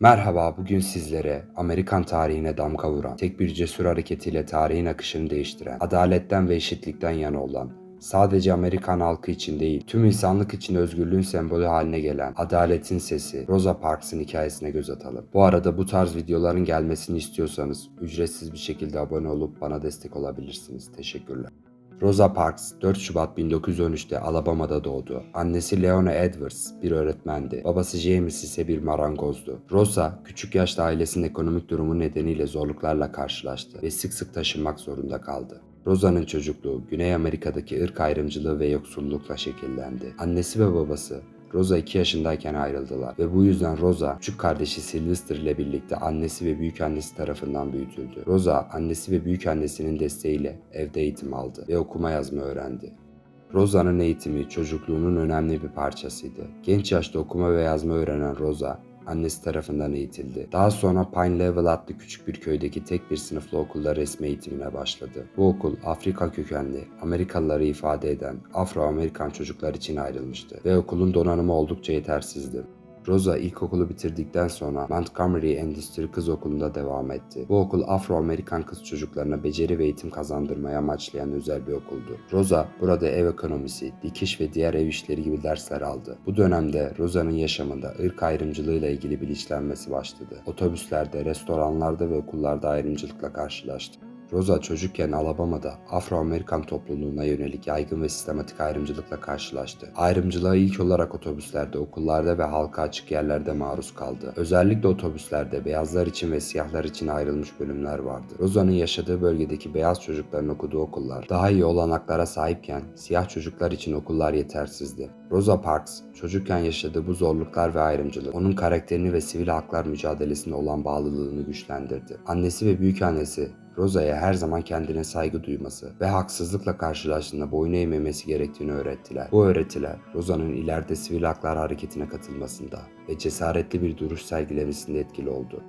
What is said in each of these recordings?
Merhaba, bugün sizlere Amerikan tarihine damga vuran, tek bir cesur hareketiyle tarihin akışını değiştiren, adaletten ve eşitlikten yana olan, sadece Amerikan halkı için değil, tüm insanlık için özgürlüğün sembolü haline gelen adaletin sesi Rosa Parks'ın hikayesine göz atalım. Bu arada bu tarz videoların gelmesini istiyorsanız ücretsiz bir şekilde abone olup bana destek olabilirsiniz. Teşekkürler. Rosa Parks 4 Şubat 1913'te Alabama'da doğdu. Annesi Leona Edwards bir öğretmendi. Babası James ise bir marangozdu. Rosa küçük yaşta ailesinin ekonomik durumu nedeniyle zorluklarla karşılaştı ve sık sık taşınmak zorunda kaldı. Rosa'nın çocukluğu Güney Amerika'daki ırk ayrımcılığı ve yoksullukla şekillendi. Annesi ve babası Rosa 2 yaşındayken ayrıldılar ve bu yüzden Rosa küçük kardeşi Sylvester ile birlikte annesi ve büyükannesi tarafından büyütüldü. Rosa annesi ve büyükannesinin desteğiyle evde eğitim aldı ve okuma yazma öğrendi. Rosa'nın eğitimi çocukluğunun önemli bir parçasıydı. Genç yaşta okuma ve yazma öğrenen Rosa, annesi tarafından eğitildi. Daha sonra Pine Level adlı küçük bir köydeki tek bir sınıflı okulda resmi eğitimine başladı. Bu okul Afrika kökenli, Amerikalıları ifade eden Afro-Amerikan çocuklar için ayrılmıştı ve okulun donanımı oldukça yetersizdi. Rosa ilkokulu bitirdikten sonra Montgomery Endüstri Kız Okulu'nda devam etti. Bu okul Afro-Amerikan kız çocuklarına beceri ve eğitim kazandırmaya amaçlayan özel bir okuldu. Rosa burada ev ekonomisi, dikiş ve diğer ev işleri gibi dersler aldı. Bu dönemde Rosa'nın yaşamında ırk ayrımcılığıyla ilgili bilinçlenmesi başladı. Otobüslerde, restoranlarda ve okullarda ayrımcılıkla karşılaştı. Rosa çocukken Alabama'da Afro-Amerikan topluluğuna yönelik yaygın ve sistematik ayrımcılıkla karşılaştı. Ayrımcılığa ilk olarak otobüslerde, okullarda ve halka açık yerlerde maruz kaldı. Özellikle otobüslerde beyazlar için ve siyahlar için ayrılmış bölümler vardı. Rosa'nın yaşadığı bölgedeki beyaz çocukların okuduğu okullar daha iyi olanaklara sahipken siyah çocuklar için okullar yetersizdi. Rosa Parks çocukken yaşadığı bu zorluklar ve ayrımcılık onun karakterini ve sivil haklar mücadelesine olan bağlılığını güçlendirdi. Annesi ve büyükannesi Rosa'ya her zaman kendine saygı duyması ve haksızlıkla karşılaştığında boyun eğmemesi gerektiğini öğrettiler. Bu öğretiler Rosa'nın ileride sivil haklar hareketine katılmasında ve cesaretli bir duruş sergilemesinde etkili oldu.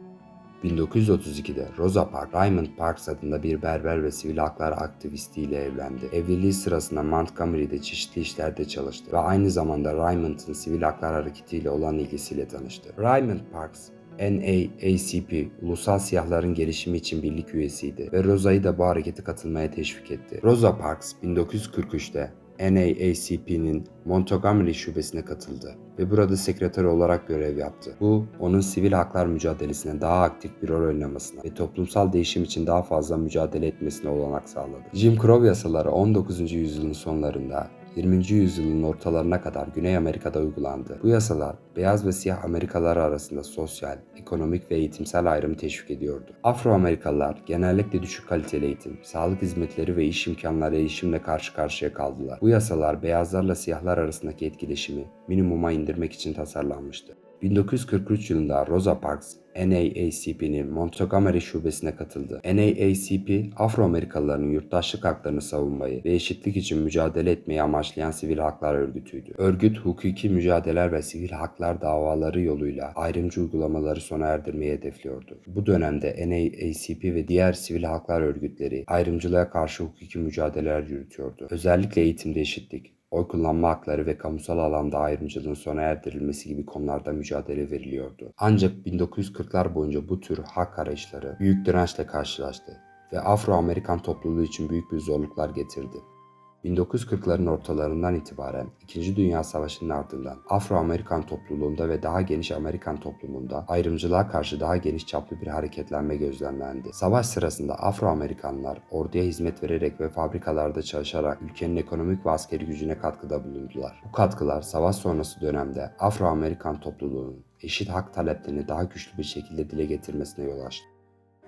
1932'de Rosa Parks, Raymond Parks adında bir berber ve sivil haklar aktivistiyle evlendi. Evliliği sırasında Montgomery'de çeşitli işlerde çalıştı ve aynı zamanda Raymond'ın sivil haklar hareketiyle olan ilgisiyle tanıştı. Raymond Parks, NAACP, Ulusal Siyahların Gelişimi için birlik üyesiydi ve Rosa'yı da bu harekete katılmaya teşvik etti. Rosa Parks 1943'te NAACP'nin Montgomery şubesine katıldı ve burada sekreter olarak görev yaptı. Bu, onun sivil haklar mücadelesine daha aktif bir rol oynamasına ve toplumsal değişim için daha fazla mücadele etmesine olanak sağladı. Jim Crow yasaları 19. yüzyılın sonlarında 20. yüzyılın ortalarına kadar Güney Amerika'da uygulandı. Bu yasalar beyaz ve siyah Amerikalılar arasında sosyal, ekonomik ve eğitimsel ayrımı teşvik ediyordu. Afro-Amerikalılar genellikle düşük kaliteli eğitim, sağlık hizmetleri ve iş imkanları erişimle karşı karşıya kaldılar. Bu yasalar beyazlarla siyahlar arasındaki etkileşimi minimuma indirmek için tasarlanmıştı. 1943 yılında Rosa Parks NAACP'nin Montgomery şubesine katıldı. NAACP, Afro-Amerikalıların yurttaşlık haklarını savunmayı ve eşitlik için mücadele etmeyi amaçlayan sivil haklar örgütüydü. Örgüt, hukuki mücadeleler ve sivil haklar davaları yoluyla ayrımcı uygulamaları sona erdirmeyi hedefliyordu. Bu dönemde NAACP ve diğer sivil haklar örgütleri ayrımcılığa karşı hukuki mücadeleler yürütüyordu. Özellikle eğitimde eşitlik, oy kullanma hakları ve kamusal alanda ayrımcılığın sona erdirilmesi gibi konularda mücadele veriliyordu. Ancak 1940'lar boyunca bu tür hak arayışları büyük dirençle karşılaştı ve Afro-Amerikan topluluğu için büyük bir zorluklar getirdi. 1940'ların ortalarından itibaren 2. Dünya Savaşı'nın ardından Afro-Amerikan topluluğunda ve daha geniş Amerikan toplumunda ayrımcılığa karşı daha geniş çaplı bir hareketlenme gözlemlendi. Savaş sırasında Afro-Amerikanlar orduya hizmet vererek ve fabrikalarda çalışarak ülkenin ekonomik ve askeri gücüne katkıda bulundular. Bu katkılar savaş sonrası dönemde Afro-Amerikan topluluğunun eşit hak taleplerini daha güçlü bir şekilde dile getirmesine yol açtı.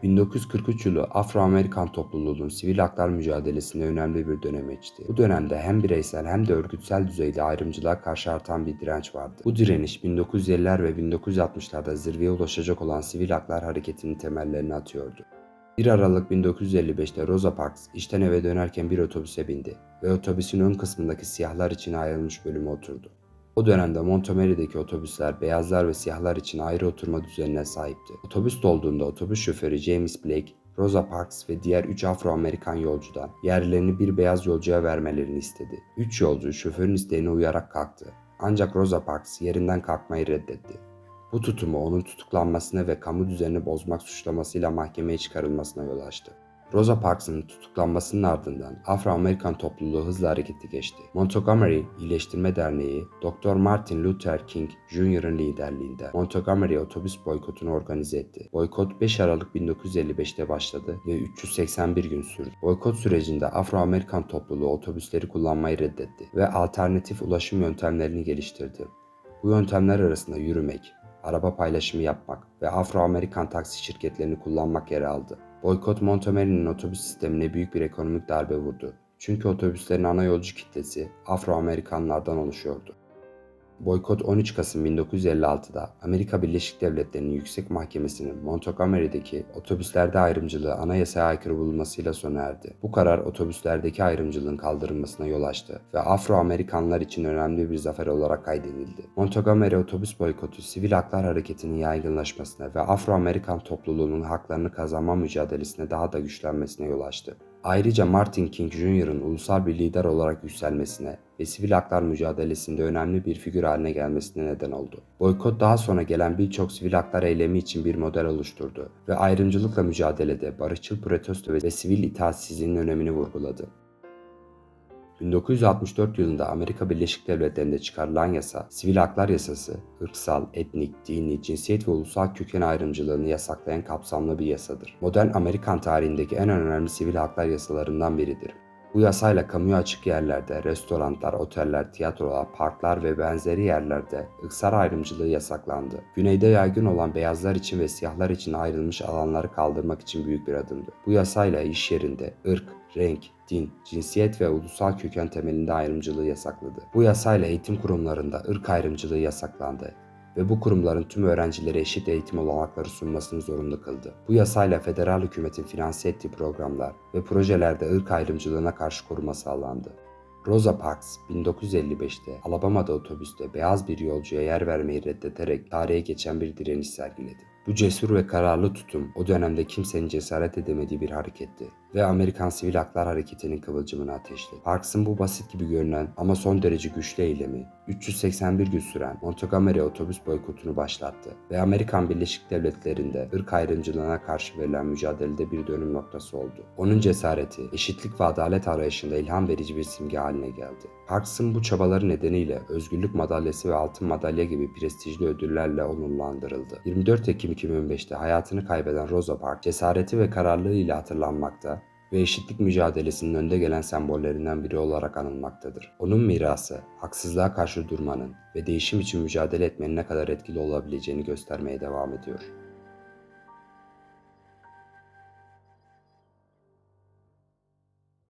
1943 yılı Afro-Amerikan topluluğunun sivil haklar mücadelesinde önemli bir dönem geçti. Bu dönemde hem bireysel hem de örgütsel düzeyde ayrımcılığa karşı artan bir direnç vardı. Bu direniş 1950'ler ve 1960'larda zirveye ulaşacak olan sivil haklar hareketinin temellerini atıyordu. 1 Aralık 1955'te Rosa Parks işten eve dönerken bir otobüse bindi ve otobüsün ön kısmındaki siyahlar için ayrılmış bölüme oturdu. O dönemde Montgomery'deki otobüsler beyazlar ve siyahlar için ayrı oturma düzenine sahipti. Otobüs dolduğunda otobüs şoförü James Blake, Rosa Parks ve diğer 3 Afro-Amerikan yolcudan yerlerini bir beyaz yolcuya vermelerini istedi. 3 yolcu şoförün isteğine uyarak kalktı. Ancak Rosa Parks yerinden kalkmayı reddetti. Bu tutumu onun tutuklanmasına ve kamu düzenini bozmak suçlamasıyla mahkemeye çıkarılmasına yol açtı. Rosa Parks'ın tutuklanmasının ardından Afro-Amerikan topluluğu hızla harekete geçti. Montgomery İyileştirme Derneği, Dr. Martin Luther King Jr.'ın liderliğinde Montgomery otobüs boykotunu organize etti. Boykot 5 Aralık 1955'te başladı ve 381 gün sürdü. Boykot sürecinde Afro-Amerikan topluluğu otobüsleri kullanmayı reddetti ve alternatif ulaşım yöntemlerini geliştirdi. Bu yöntemler arasında yürümek, araba paylaşımı yapmak ve Afro-Amerikan taksi şirketlerini kullanmak yer aldı. Boykot Montgomery'nin otobüs sistemine büyük bir ekonomik darbe vurdu. Çünkü otobüslerin ana yolcu kitlesi Afro-Amerikanlardan oluşuyordu. Boykot 13 Kasım 1956'da Amerika Birleşik Devletleri'nin Yüksek Mahkemesi'nin Montgomery'deki otobüslerde ayrımcılığı anayasaya aykırı bulmasıyla sona erdi. Bu karar otobüslerdeki ayrımcılığın kaldırılmasına yol açtı ve Afro-Amerikanlar için önemli bir zafer olarak kaydedildi. Montgomery otobüs boykotu sivil haklar hareketinin yaygınlaşmasına ve Afro-Amerikan topluluğunun haklarını kazanma mücadelesine daha da güçlenmesine yol açtı. Ayrıca Martin King Jr.'ın ulusal bir lider olarak yükselmesine ve sivil haklar mücadelesinde önemli bir figür haline gelmesine neden oldu. Boykot daha sonra gelen birçok sivil haklar eylemi için bir model oluşturdu ve ayrımcılıkla mücadelede barışçıl protesto ve sivil itaatsizliğin önemini vurguladı. 1964 yılında Amerika Birleşik Devletleri'nde çıkarılan yasa, Sivil Haklar Yasası, ırksal, etnik, dini, cinsiyet ve ulusal köken ayrımcılığını yasaklayan kapsamlı bir yasadır. Modern Amerikan tarihindeki en önemli sivil haklar yasalarından biridir. Bu yasayla kamuya açık yerlerde, restoranlar, oteller, tiyatrolar, parklar ve benzeri yerlerde ırksal ayrımcılığı yasaklandı. Güneyde yaygın olan beyazlar için ve siyahlar için ayrılmış alanları kaldırmak için büyük bir adımdı. Bu yasayla iş yerinde ırk, renk, din, cinsiyet ve ulusal köken temelinde ayrımcılığı yasakladı. Bu yasayla eğitim kurumlarında ırk ayrımcılığı yasaklandı ve bu kurumların tüm öğrencilere eşit eğitim olanakları sunmasını zorunlu kıldı. Bu yasayla federal hükümetin finanse ettiği programlar ve projelerde ırk ayrımcılığına karşı koruma sağlandı. Rosa Parks 1955'te Alabama'da otobüste beyaz bir yolcuya yer vermeyi reddederek tarihe geçen bir direniş sergiledi. Bu cesur ve kararlı tutum o dönemde kimsenin cesaret edemediği bir hareketti ve Amerikan Sivil Haklar Hareketi'nin kıvılcımını ateşledi. Parks'ın bu basit gibi görünen ama son derece güçlü eylemi 381 gün süren Montgomery otobüs boykotunu başlattı ve Amerikan Birleşik Devletleri'nde ırk ayrımcılığına karşı verilen mücadelede bir dönüm noktası oldu. Onun cesareti, eşitlik ve adalet arayışında ilham verici bir simge haline geldi. Parks'ın bu çabaları nedeniyle Özgürlük Madalyası ve Altın Madalya gibi prestijli ödüllerle onurlandırıldı. 24 Ekim 2005'te hayatını kaybeden Rosa Parks cesareti ve kararlılığıyla hatırlanmakta ve eşitlik mücadelesinin önde gelen sembollerinden biri olarak anılmaktadır. Onun mirası, haksızlığa karşı durmanın ve değişim için mücadele etmenin ne kadar etkili olabileceğini göstermeye devam ediyor.